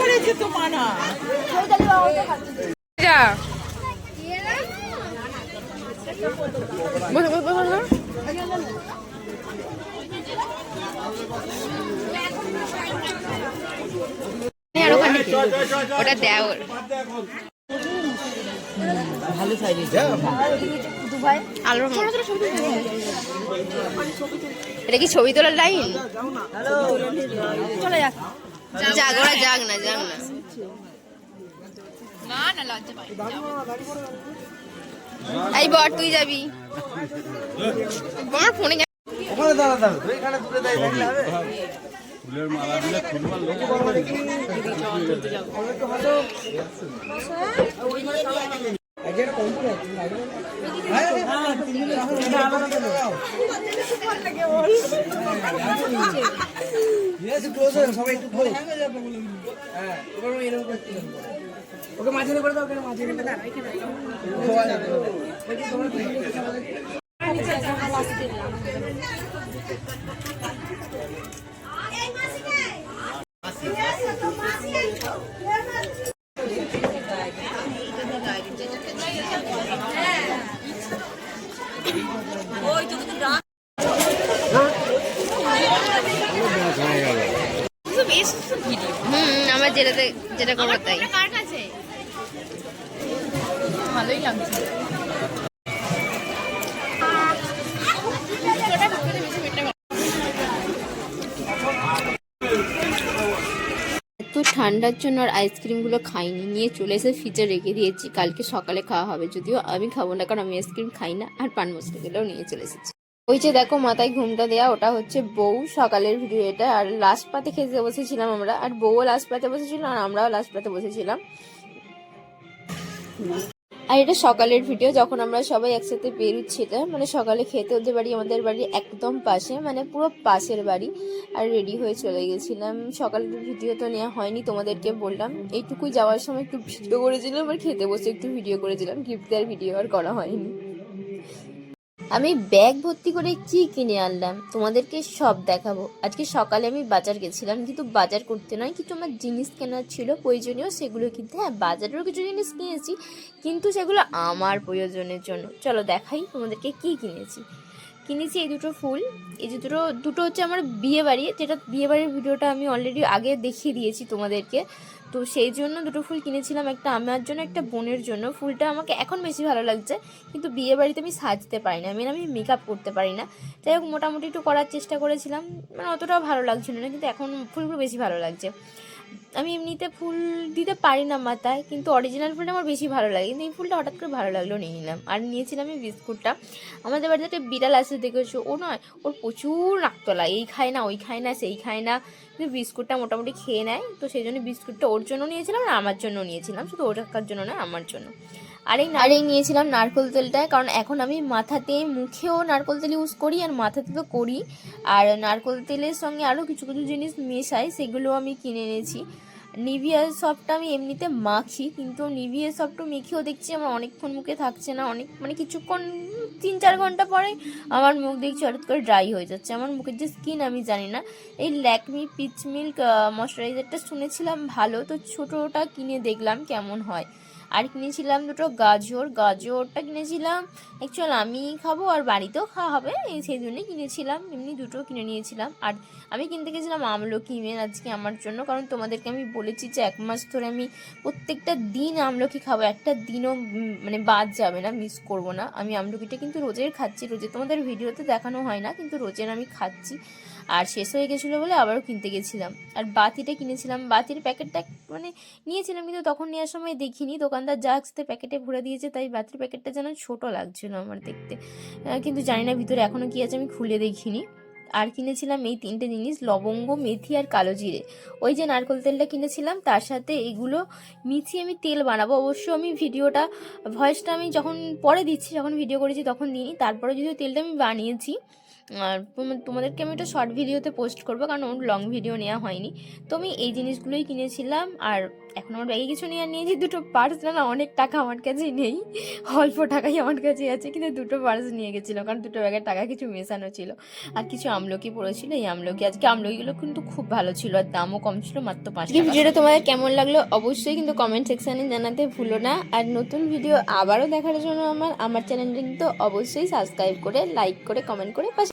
করেছে তো মানা। যা। বসো, বসো, বসো, বসো। আর ওখানে কি? ওটা ভালো সাইজ এটা কি ছবি তোলার লাইন? যাক ওরা যাক না যাক না। এই বর তুই যাবি? আমার ফোনে ওখানে দাঁড়া দাঁড়া তুই এখানে দূরে দাঁড়িয়ে থাকলে হবে? ফুলের মালা দিলে ফুলমাল লোক Yes, ওকে মাঝে করে দাও, মাঝে মাঝখানে করে দাও। হুম আমার যেটাতে যেটা করব তাই। ভালোই লাগছে। এত ঠান্ডার জন্য আর আইসক্রিমগুলো খাইনি। নিয়ে চলে এসে ফ্রিজে রেখে দিয়েছি। কালকে সকালে খাওয়া হবে। যদিও আমি খাব না কারণ আমি আইসক্রিম খাই না। আর পান মশলা মশলাগুলোও নিয়ে চলে এসেছি। ওই যে দেখো মাথায় ঘুমটা দেয়া, ওটা হচ্ছে বউ, সকালের ভিডিও এটা, আর লাস্ট পাতে খেতে বসেছিলাম আমরা, আর বউও লাস্ট পাতে বসেছিল, আর আমরাও লাস্ট পাতে বসেছিলাম। আর এটা সকালের ভিডিও যখন আমরা সবাই একসাথে বেরোচ্ছিলাম মানে সকালে খেতে ওদের বাড়ি, আমাদের বাড়ি একদম পাশে মানে পুরো পাশের বাড়ি, আর রেডি হয়ে চলে গেছিলাম। সকালের ভিডিও তো নেওয়া হয়নি, তোমাদেরকে বললাম। এইটুকুই যাওয়ার সময় একটু ভিডিও করেছিলাম, আর খেতে বসে একটু ভিডিও করেছিলাম গিফট দেওয়ার ভিডিও আর করা হয়নি। আমি ব্যাগ ভর্তি করে কি কিনে আনলাম? তোমাদেরকে সব দেখাবো। আজকে সকালে আমি বাজার গেছিলাম, কিন্তু বাজার করতে নয় কিছু আমার জিনিস কেনার ছিল, প্রয়োজনীয় সেগুলো কিনতে। হ্যাঁ বাজারেরও কিছু জিনিস কিনেছি কিন্তু সেগুলো আমার প্রয়োজনের জন্য। চলো দেখাই তোমাদেরকে কি কিনেছি। কিনেছি এই দুটো ফুল, এই দুটো দুটো হচ্ছে আমার বিয়ে বাড়ি যেটা বিয়ে বাড়ির ভিডিওটা আমি অলরেডি আগে দেখিয়ে দিয়েছি তোমাদেরকে। তো সেই জন্য দুটো ফুল কিনেছিলাম, একটা আমার জন্য, একটা বোনের জন্য। ফুলটা আমাকে এখন বেশি ভালো লাগছে, কিন্তু বিয়ে বাড়িতে আমি সাজতে পারি না আমি আমি মেকআপ করতে পারি না। যাই হোক, মোটামুটি একটু করার চেষ্টা করেছিলাম। মানে অতটাও ভালো লাগছিল না, কিন্তু এখন ফুলগুলো বেশি ভালো লাগছে। আমি এমনিতে ফুল দিতে পারি না মাথায়, কিন্তু অরিজিনাল ফুলটা আমার বেশি ভালো লাগে। কিন্তু এই ফুলটা হঠাৎ করে ভালো লাগল, নিয়ে নিলাম। আর নিয়েছিলাম আমি বিস্কুটটা। আমাদের বাড়িতে একটা বিড়াল আছে, দেখেছ? ও নয়, ওর প্রচুর নাকতলা। এই খায় না, ওই খায় না, সেই খায় না। কিন্তু বিস্কুটটা মোটামুটি খেয়ে নেয়। তো সেই জন্য বিস্কুটটা ওর জন্য নিয়েছিলাম আর আমার জন্য নিয়েছিলাম। শুধু ওর কার জন্য নয়, আমার জন্য। আর এই আর এই নিয়েছিলাম নারকোল তেলটা কারণ এখন আমি মাথাতে মুখেও নারকোল তেল ইউজ করি আর মাথাতে তো করি। আর নারকোল তেলের সঙ্গে আরও কিছু কিছু জিনিস মেশাই, সেগুলো আমি কিনে এনেছি। নিভিয়া সফটটা আমি এমনিতে মাখি, কিন্তু নিভিয়া সফটও মেখেও দেখছি আমার অনেকক্ষণ মুখে থাকছে না, অনেক মানে কিছুক্ষণ তিন চার ঘণ্টা পরে আমার মুখ দেখছি হঠাৎ করে ড্রাই হয়ে যাচ্ছে। আমার মুখের যে স্কিন আমি জানি না, এই ল্যাকমি পিচ মিল্ক ময়শ্চারাইজারটা শুনেছিলাম ভালো, তো ছোটোটা কিনে দেখলাম কেমন হয়। আর কিনেছিলাম দুটো গাজর, গাজরটা কিনেছিলাম। অ্যাকচুয়াল আমি খাব আর বাড়িতেও খাওয়া হবে সেই জন্যই কিনেছিলাম, এমনি দুটো কিনে নিয়েছিলাম। আর আমি কিনতে গেছিলাম আমলকি মেন আজকে আমার জন্য, কারণ তোমাদেরকে আমি বলেছি যে এক মাস ধরে আমি প্রত্যেকটা দিন আমলকি খাব, একটা দিনও মানে বাদ যাবে না মিস করব না। আমি আমলকিটা কিন্তু রোজের খাচ্ছি, রোজে তোমাদের ভিডিওতে দেখানো হয় না, কিন্তু রোজের আমি খাচ্ছি। আর শেষ হয়ে গেছিল বলে আবারও কিনতে গেছিলাম। আর বাতিটা কিনেছিলাম, বাতির প্যাকেটটা মানে নিয়েছিলাম, কিন্তু তখন নেওয়ার সময় দেখিনি দোকানদার যা আসতে প্যাকেটে ভরে দিয়েছে, তাই বাতির প্যাকেটটা যেন ছোট লাগছিল আমার দেখতে। কিন্তু জানি না ভিতরে এখনও কি আছে, আমি খুলে দেখিনি। আর কিনেছিলাম এই তিনটে জিনিস, লবঙ্গ, মেথি আর কালো জিরে। ওই যে নারকোল তেলটা কিনেছিলাম, তার সাথে এগুলো মিশিয়ে আমি তেল বানাবো। অবশ্য আমি ভিডিওটা ভয়েসটা আমি যখন পরে দিচ্ছি, যখন ভিডিও করেছি তখন দিইনি, তারপরে যদিও তেলটা আমি বানিয়েছি আর তোম- তোমাদেরকে আমি একটা শর্ট ভিডিওতে পোস্ট করব কারণ ওর লং ভিডিও নেওয়া হয়নি। তো আমি এই জিনিসগুলোই কিনেছিলাম আর এখন আমার ব্যাগে কিছু নিয়ে নিয়েছি দুটো পার্স না অনেক টাকা আমার কাছে নেই। অল্প টাকাই আমার কাছে আছে কিন্তু দুটো পার্স নিয়ে গেছিলাম কারণ দুটো ব্যাগের টাকা কিছু মেশানো ছিল। আর কিছু আমলকি পড়েছিল এই আমলকি আজকে আমলকিগুলো কিন্তু খুব ভালো ছিল আর দামও কম ছিল মাত্র পাঁচ ভিডিওটা তোমাদের কেমন লাগল অবশ্যই কিন্তু কমেন্ট সেকশানে জানাতে ভুলো না। আর নতুন ভিডিও আবারও দেখার জন্য আমার আমার চ্যানেলটা কিন্তু অবশ্যই সাবস্ক্রাইব করে লাইক করে কমেন্ট করে পাশে